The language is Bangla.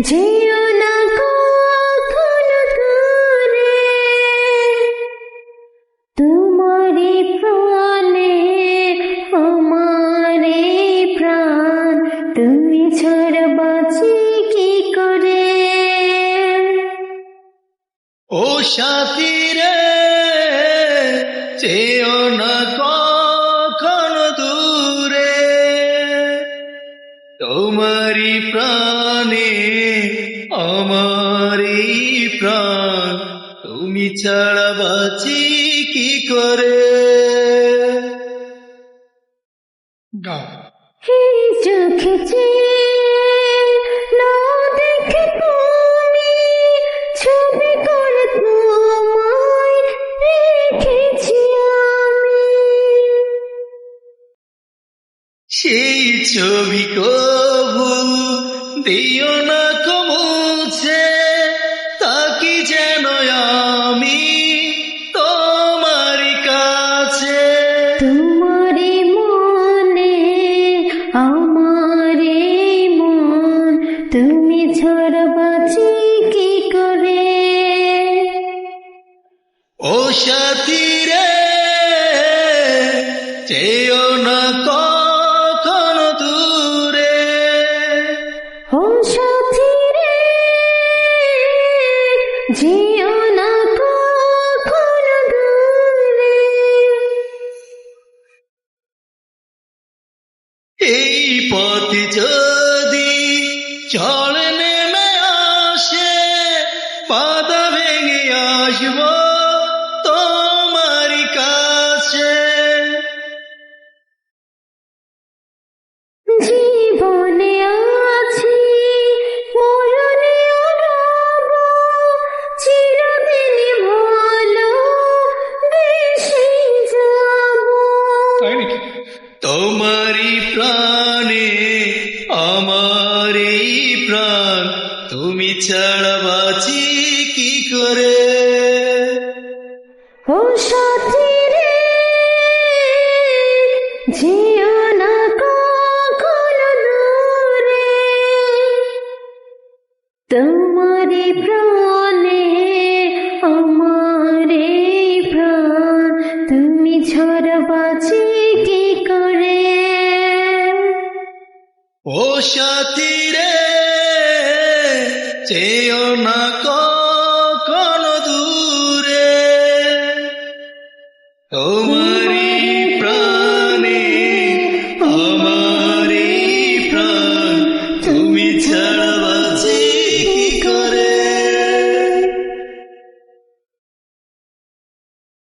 যেও না কখনো দূরে তুমি ছাড়া করে? ও সাথী রে চেয়েও না কখনো দূরে। তোমারই প্রাণে আমারই প্রাণ তুমি ছাড়া বাঁচি কি করে? গাও। চোখে না দেখে তুমি ছবি করে তোমায় রেখেছি আমি। সেই ছবি কবু দিও না কমুছে তুমি ছাড়া বাঁচি কি করে? ও সাথী রে চেয়েও না কখনো দূরে। ও সাথী রে যেও না কখনো দূরে। এই পথ যদি চলে বাধা ভেঙে আসব তোমার কাছে। জীবনে আছি মরণে রব চিরদিন ভালো বেশি যাব। তোমারই প্রাণে ছাড়া বাঁচি কি করে ও সাথী রে যেও না কখনো দূরে তোমারে প্রাণে আমারে প্রাণ তুমি ছাড়া বাঁচি কি করে? ও সাথী রে চেয়েও না কখনো দূরে তোমারই